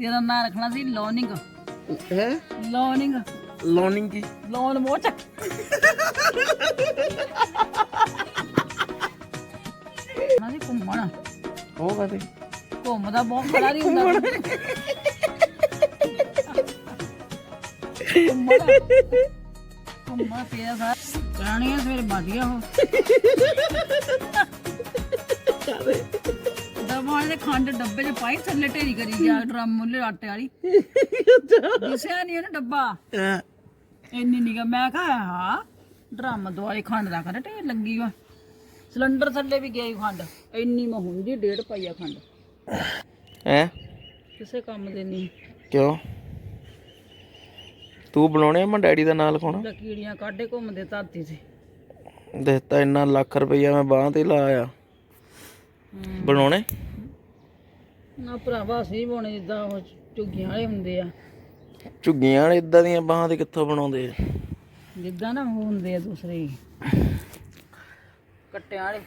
ਤੇਰਾ ਨਾਂ ਰੱਖਣਾ ਸੀ ਲੋਨਿੰਗ। ਹੈ? ਲੋਨਿੰਗ। ਲੌਨਿੰਗ ਕੀ? ਲੋਨ ਮੋਹ ਚੱਕ ਨਾ ਜੀ ਘੁੰਮਣ। ਉਹ ਕਾਤੇ ਘੁੰਮਦਾ ਬਹੁਤ ਖੜਾ ਨਹੀਂ ਹੁੰਦਾ। ਘੁੰਮਣ। ਘੁੰਮਣ। ਪਿਆ ਸਾ ਕਹਾਣੀਆਂ ਸਵੇਰੇ ਬਾਦੀਆਂ ਹੋ ਦਵਾਈ ਦੇ ਖੰਡ ਡੱਬੇ 'ਚ ਪਾਈ ਥੱਲੇ ਢੇਰੀ ਕਰੀ ਜਾ ਡਰਮ ਮੁੱਲੇ ਆਟੇ ਵਾਲੀ। ਦਿਸਿਆ ਨਹੀਂ ਇਹਨੂੰ ਡੱਬਾ? ਇੰਨੀ ਨਿਗਾ ਮੈਂ ਕਿਹਾ ਹਾਂ ਡਰਮ ਦੁਆਲੇ ਖੰਡ ਦਾ ਕਰ ਢੇਰ ਲੱਗੀ ਵਾ। ਸਿਲੰਡਰ ਥੱਲੇ ਵੀ ਗਈ ਖੰਡ ਇੰਨੀ ਮਹੁੰਦੀ ਡੇਢ ਪਈਆ ਖੰਡ। ਹੈ? ਕਿਸੇ ਕੰਮ ਦੇ ਨਹੀਂ ਕਿਉਂ? ਤੂੰ ਬਣਾਉਣੇ ਮੈਂ ਡੈਡੀ ਦਾ ਨਾਂ ਲਿਖਾਉਣਾ ਲਕੀੜੀਆਂ ਕਾਢੇ ਘੁੰਮਦੇ ਧਰਤੀ ਤੇ। ਦਿੱਤਾ ਇੰਨਾ ਲੱਖ ਰੁਪਈਆ ਮੈਂ ਬਾਹ ਤੇ ਲਾਇਆ। ਬਣਾਉਣੇ ਨਾ ਭਰਾਵਾ ਸੀ ਬੋਣੇ ਜਿੱਦਾਂ ਉਹ ਝੁੱਗੀਆਂ ਵਾਲੇ ਹੁੰਦੇ ਆ। ਝੁੱਗੀਆਂ ਵਾਲੇ ਇਦਾਂ ਦੀਆਂ ਬਾਹਾਂ ਤੇ ਕਿੱਥੋਂ ਬਣਾਉਂਦੇ ਆ? ਜਿੱਦਾਂ ਨਾ ਉਹ ਹੁੰਦੇ ਆ ਦੂਸਰੇ ਕੱਟਿਆਂ ਵਾਲੇ।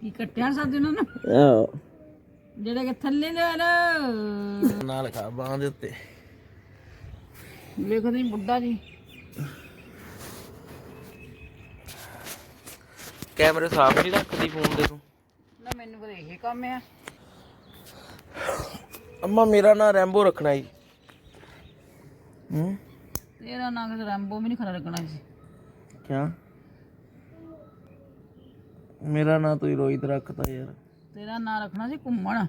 ਕੀ ਕੱਟਿਆਂ ਸਾਦੇ ਉਹਨਾਂ ਨੂੰ? ਆਹ। ਜਿਹੜੇ ਕਿ ਥੱਲੇ ਦੇ ਬਾਹਾਂ ਉੱਤੇ। ਵੇਖੋ ਤੁਸੀਂ ਬੁੱਢਾ ਜੀ। ਕੈਮਰੇ ਸਾਫ਼ ਨਹੀਂ ਰੱਖਦੀ ਫੋਨ ਦੇ ਤੂੰ? ਨਾ ਮੈਨੂੰ ਕਦੇ ਇਹ ਕੰਮ ਆ। ਅੰਮਾ ਮੇਰਾ ਨਾਂ ਰੈਂਬੋ ਰੱਖਣਾ ਜੀ। ਹੂੰ? ਤੇਰਾ ਨਾਂ ਕਿਤੇ ਰੈਂਬੋ ਵੀ ਨਹੀਂ ਖਰਾ ਲੱਗਣਾ ਸੀ ਕਿਆ? ਮੇਰਾ ਨਾਂ ਤੂੰ ਰੋਹਿਤ ਰੱਖਤਾ ਯਾਰ। ਤੇਰਾ ਨਾਂ ਰੱਖਣਾ ਸੀ ਘੁੰਮਣ।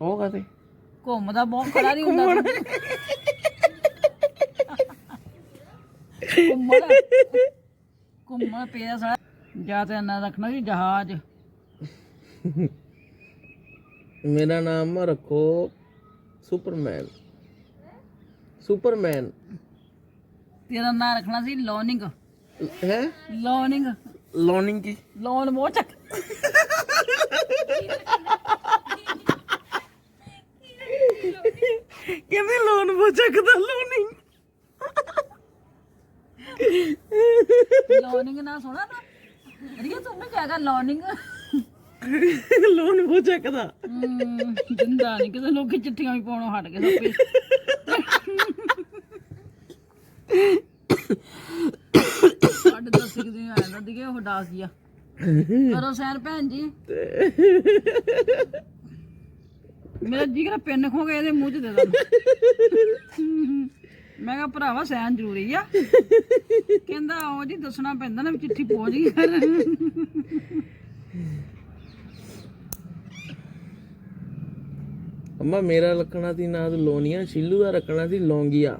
ਉਹ ਕਾਤੇ ਘੁੰਮਦਾ ਬਹੁਤ ਖੜਾ ਨਹੀਂ ਹੁੰਦਾ ਘੁੰਮਣ। ਘੁੰਮਣ ਪਿਆ ਸਾਰਾ ਜਾਂ ਤੇ ਨਾਂ ਰੱਖਣਾ ਸੀ ਜਹਾਜ਼। ਮੇਰਾ ਨਾਮ ਰੱਖੋ ਸੁਪਰਮੈਨ। ਸੁਪਰਮੈਨ। ਤੇਰਾ ਨਾਂ ਰੱਖਣਾ ਸੀ ਲੋਨਿੰਗ। ਹੈ? ਲੋਨਿੰਗ। ਲੌਨਿੰਗ ਕੀ? ਲੋਨ ਮੋਹ ਚੱਕ ਕਿਵੇਂ ਲੋਨ ਬੋ ਚੱਕਦਾ ਲੋਨਿੰਗ? ਲੋਨਿੰਗ ਨਾ ਸੁਣਾ ਨਾ। ਅੜੀਏ ਤੂੰ ਨਾ ਕਹੇਗਾ ਲੋਨਿੰਗ ਲੋਨ ਬੋ ਚੱਕਦਾ। ਦਿੰਦਾ ਨਹੀਂ ਕਿਸੇ ਲੋਕੀ ਚਿੱਠੀਆਂ ਵੀ ਪਾਉਣੋਂ ਹਟ ਗਏ ਸੱਪੇ ਸਾਡੇ ਜਾਂਦਾ ਦਿਗੇ ਉਹ ਡਾਸ ਜਿਆ ਕਰੋ ਸੈਰ ਭੈਣ ਜੀ। ਮੇਰਾ ਜਿਗਰ ਪਿੰਨ ਖੋ ਗਿਆ ਇਹਦੇ ਮੂੰਹ 'ਚ ਦੇ ਦਾਂ ਮੈਂ ਕਿਹਾ ਭਰਾਵਾ ਸੈਨ ਜ਼ਰੂਰੀ ਆ। ਕਹਿੰਦਾ ਉਹ ਜੀ ਦੱਸਣਾ ਪੈਂਦਾ ਨਾ ਵੀ ਚਿੱਠੀ ਪਹੁੰਚ ਗਈ ਘਰ ਅੰਮਾ ਮੇਰਾ ਰੱਖਣਾ ਸੀ ਨਾਂ ਲੋਨੀਆ ਸ਼ਿੱਲੂ ਦਾ ਰੱਖਣਾ ਸੀ ਲੌਂਗੀਆ।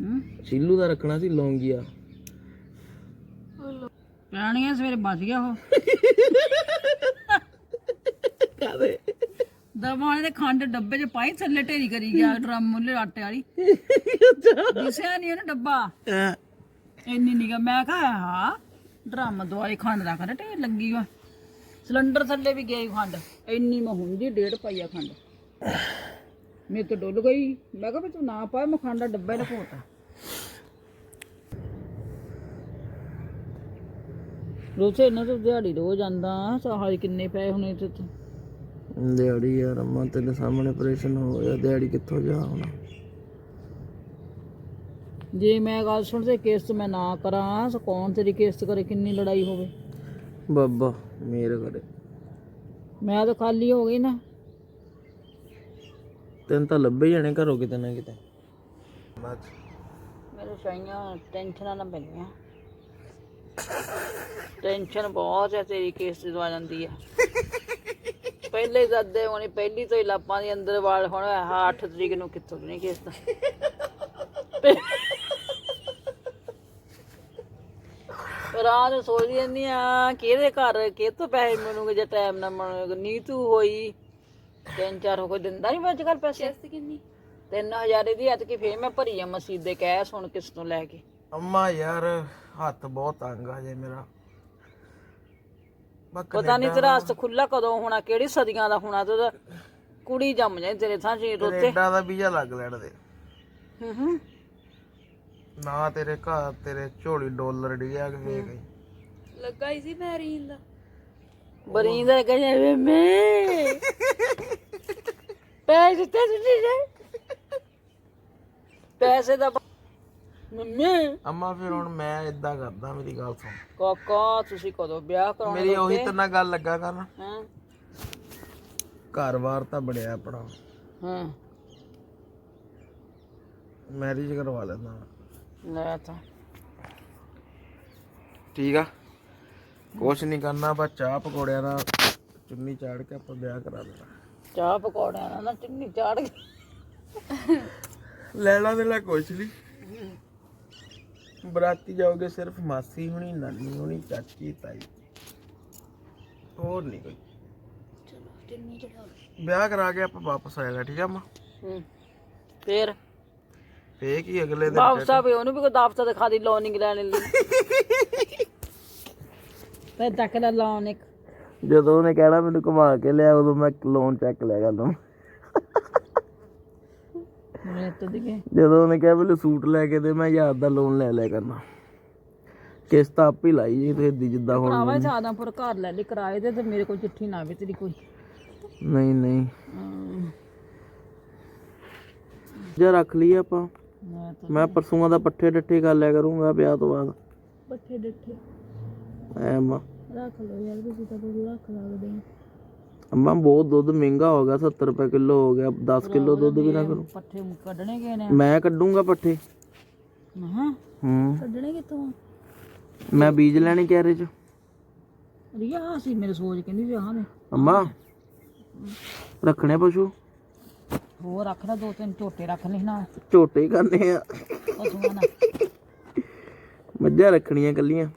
ਹੂੰ? ਸ਼ਿੱਲੂ ਦਾ ਰੱਖਣਾ ਸੀ ਲੌਂਗੀਆ। ਪ੍ਰਾਣੀਆਂ ਸਵੇਰੇ ਬਚ ਗਿਆ ਉਹ। ਕਾਦੇ ਦਵਾਈ ਦੇ ਖੰਡ ਡੱਬੇ 'ਚ ਪਾਈ ਥੱਲੇ ਢੇਰੀ ਕਰੀ ਗਿਆ ਡਰਮ ਮੁੱਲੇ ਆਟੇ ਵਾਲੀ। ਦਿਸਿਆ ਨਹੀਂ ਇਹਨੂੰ ਡੱਬਾ। ਇੰਨੀ ਨਿਗਾ ਮੈਂ ਕਿਹਾ ਹਾਂ ਡਰਮ ਦੁਆਲੇ ਖੰਡ ਦਾ ਕਰ ਢੇਰ ਲੱਗੀ ਵਾ ਸਿਲੰਡਰ ਥੱਲੇ ਵੀ ਗਈ ਖੰਡ। ਇੰਨੀ ਮਹੁੰਦੀ ਡੇਢ ਪਈਆ ਖੰਡ। ਮੇਰੇ ਤੋਂ ਡੁੱਲ ਗਈ। ਮੈਂ ਕਿਹਾ ਵੀ ਤੂੰ ਨਾ ਪਾ ਮੈਂ ਖੰਡ ਦਾ ਡੱਬਾ ਹੀ ਲਪੋਤਾ ਰੋਸੇ ਇਹਨਾਂ ਤੋਂ ਦਿਹਾੜੀ ਰੋਜ਼ ਆਂਦਾ ਸਾਹਾਈ ਕਿੰਨੇ ਪਏ ਹੁਣੇ ਤੂੰ ਦਿਹਾੜੀ ਯਾਰ ਅੰਮਾ ਤੇਰੇ ਸਾਹਮਣੇ ਆਪਰੇਸ਼ਨ ਹੋ ਗਿਆ ਦਿਹਾੜੀ ਕਿੱਥੋਂ ਜਾ ਹੁਣ? ਜੇ ਮੈਂ ਗੱਲ ਸੁਣ ਤੇ ਕਿਸ਼ਤ ਮੈਂ ਨਾ ਕਰਾਂ ਸੋ ਕੌਣ ਤੇਰੀ ਕਿਸ਼ਤ ਕਰੇ ਕਿੰਨੀ ਲੜਾਈ ਹੋਵੇ? ਬਾਬਾ ਮੇਰੇ ਘਰੇ। ਮੈਂ ਤਾਂ ਖਾਲੀ ਹੋ ਗਈ ਨਾ। ਤੈਨੂੰ ਤਾਂ ਲੱਭੇ ਜਾਣੇ ਘਰੋਂ ਕਿਤੇ ਨਾ ਕਿਤੇ। ਮੇਰੇ ਸਾਈਆਂ ਟੈਨਸ਼ਨਾਂ ਨਾ ਪੈਣੀਆਂ ਟੈਨਸ਼ਨ ਬਹੁਤ ਹੈ ਤੇਰੀ ਕਿਸ਼ਤ ਦਵਾ ਜਾਂਦੀ ਹੈ। ਪਹਿਲੇ ਦੱਦੇ ਹੋਣੀ ਪਹਿਲੀ ਤੋਂ ਹੀ ਲਾਪਾਂ ਦੇ ਅੰਦਰ ਵਾਲ ਹੁਣ 8 ਤਰੀਕ ਨੂੰ ਕਿੱਥੋਂ ਨਹੀਂ ਕਿਸ਼ਤ ਰਾਤ ਸੋਚਦੀ ਰਹਿੰਦੀ ਆ ਕਿਹਦੇ ਘਰ ਕਿਹਤੋਂ ਪੈਸੇ ਮਿਲੂਗੇ ਜੇ ਟਾਈਮ ਨਾ ਮਿਲੂਗਾ? ਨੀਤੂ ਹੋਈ ਤਿੰਨ ਚਾਰ ਹੋ ਕੋਈ ਦਿੰਦਾ ਨਹੀਂ ਅੱਜ ਕੱਲ ਪੈਸੇ? ਕਿੰਨੀ? 3000 ਦੀ ਐਤਕੀ ਫੇਰ ਮੈਂ ਭਰੀ ਆ ਮਸਜਿਦ ਦੇ ਕੈਸ ਹੁਣ ਕਿਸ ਤੋਂ ਲੈ ਕੇ? ਅੰਮਾ ਯਾਰ ਹੱਥ ਬਹੁਤ ਤੰਗ ਆ ਜੇ ਮੇਰਾ। ਪਤਾ ਨਹੀਂ ਤੇਰਾ ਹੱਥ ਖੁੱਲਾ ਕਦੋਂ ਹੋਣਾ ਕਿਹੜੀ ਸਦੀਆਂ ਦਾ ਹੋਣਾ ਤੇ ਕੁੜੀ ਜੰਮ ਜਾਏ ਤੇਰੇ ਥਾਂ ਜੀ ਰੋਤੇ ਕੈਨੇਡਾ ਦਾ ਵੀਜ਼ਾ ਲੱਗ ਲੈਣ ਦੇ। ਹੂੰ ਹੂੰ। ਨਾ ਤੇਰੇ ਘਰ ਤੇਰੇ ਝੋਲੀ ਡਾਲਰ ਡਿਆ ਕੇ ਵੇਖ ਗਈ ਲੱਗਾ ਹੀ ਸੀ ਮੈਰੀਨ ਦਾ। ਬਰੀਂਦਰ ਕਹਿੰਦੇ ਵੇ ਮੈਂ। ਪੈਸੇ ਤੇ ਨਹੀਂ ਦੇ ਪੈਸੇ ਦਾ ਮੰਮੀ। ਅੰਮਾ ਫਿਰ ਹੁਣ ਮੈਂ ਇਦਾਂ ਕਰਦਾ ਮੇਰੀ ਗੱਲ ਸੁਣ। ਕਾਕਾ ਤੁਸੀਂ ਕਦੋਂ ਵਿਆਹ ਕਰਾਉਣਾ ਮੇਰੀ ਉਹੀ ਤੇ ਨਾਲ ਗੱਲ ਲੱਗਾ ਕਰਨ। ਹਾਂ? ਘਰ-ਬਾਰ ਤਾਂ ਬੜਿਆ ਆਪਣਾ। ਹਾਂ। ਮੈਰਿਜ ਕਰਵਾ ਲੈਂਦਾ। ਲੈ ਤਾਂ। ਠੀਕ ਆ। ਕੁਛ ਨਹੀਂ ਕਰਨਾ ਬਸ ਚਾਹ ਪਕੌੜਿਆਂ ਨਾਲ ਚੁੰਨੀ ਚਾੜ ਕੇ ਆਪਾਂ ਵਿਆਹ ਕਰਾ ਦੇਣਾ। ਚਾਹ ਪਕੌੜਿਆਂ ਨਾਲ ਨਾ ਚੁੰਨੀ ਚਾੜ ਕੇ। ਲੈਣਾ ਦੇ ਲੈ ਕੁਛ ਨਹੀਂ ਬਰਾਤੀ ਜਾਓਗੇ ਸਿਰਫ ਮਾਸੀ ਹੁਣੀ ਨਾਨੀ ਹੁਣੀ ਚਾਚੀ ਤਾਈ। ਹੋਰ ਨਹੀਂ ਕੋਈ। ਵਿਆਹ ਕਰਾ ਕੇ ਆਪਾਂ ਵਾਪਸ ਆ ਜਾਣਾ ਠੀਕ ਆ ਮਾਂ? ਹੂੰ ਫੇਰ? ਫੇਰ ਕੀ ਅਗਲੇ ਦਿਨ ਵਾਪਸਾ ਵੀ ਉਹਨੂੰ ਵੀ ਕੋਈ ਦਾਫਤਾ ਦਿਖਾ ਦੀ ਲੋਨਿੰਗ ਲੈਣ ਲਈ। ਤੇ ਤੱਕ ਦਾ ਲੋਨ ਇੱਕ। ਜਦੋਂ ਉਹਨੇ ਕਹਿਣਾ ਮੈਨੂੰ ਘੁਮਾ ਕੇ ਲਿਆ ਉਦੋਂ ਮੈਂ ਲੋਨ ਚੱਕ ਲਿਆ ਕਰਦਾ ਤੋਂ ਦਿਗੇ ਜਦੋਂ ਉਹਨੇ ਕਿਹਾ ਮੈਨੂੰ ਸੂਟ ਲੈ ਕੇ ਦੇ ਮੈਂ ਹਜ਼ਾਰ ਦਾ ਲੋਨ ਲੈ ਲਿਆ ਕਰਨਾ। ਕਿਸ਼ਤ ਆਪ ਹੀ ਲਾਈ ਜੀ ਤੇ ਏਦੀ ਜਿੱਦਾਂ ਹੁਣ ਭਰਾਵਾ ਸਾਦਾਪੁਰ ਘਰ ਲੈ ਲਈ ਕਿਰਾਏ ਤੇ ਤੇ ਮੇਰੇ ਕੋਲ ਚਿੱਠੀ ਨਾ ਆਵੇ ਤੇਰੀ ਕੋਈ। ਨਹੀਂ ਨਹੀਂ। ਜੇ ਰੱਖ ਲਈ ਆਪਾਂ। ਮੈਂ ਤਾਂ ਮੈਂ ਪਰਸੂਆਂ ਦਾ ਪੱਠੇ ਡੱਠੇ ਕਰ ਲਿਆ ਕਰੂੰਗਾ ਵਿਆਹ ਤੋਂ ਬਾਅਦ। ਪੱਠੇ ਡੱਠੇ। ਐ ਮਾਂ ਰੱਖ ਲਓ ਯਾਰ ਤੁਸੀਂ ਤਾਂ ਕੋਈ ਰੱਖ ਲੱਗਦੇ ਅੰਮਾ ਬਹੁਤ ਦੁੱਧ ਮਹਿੰਗਾ ਹੋ ਗਿਆ 70 ਰੁਪਏ ਕਿਲੋ ਹੋ ਗਿਆ 10 ਕਿਲੋ ਦੁੱਧ ਵੀ ਨਾ ਕਰੂੰ। ਪੱਠੇ ਕੱਢਣੇ ਗਏ ਨੇ। ਮੈਂ ਕੱਢੂੰਗਾ ਪੱਠੇ। ਹਾਂ ਹੂੰ। ਕੱਢਣੇ ਕਿੱਥੋਂ ਮੈਂ ਬੀਜ ਲੈਣੇ ਕੈਰੇ ਚ। ਰਿਆ ਸੀ ਮੇਰੇ ਸੋਚ ਕਹਿੰਦੀ ਵੀ ਆਹ ਨੇ ਅੰਮਾ ਰੱਖਣੇ ਪਸ਼ੂ? ਹੋਰ ਰੱਖ ਲੈ ਦੋ ਤਿੰਨ ਝੋਟੇ ਰੱਖ ਲਈ ਨਾ ਝੋਟੇ ਹੀ ਕਰਨੇ ਆ। ਪਸ਼ੂਆਂ ਨਾਲ। ਮੱਝਾਂ ਰੱਖਣੀਆਂ ਕੱਲੀਆਂ।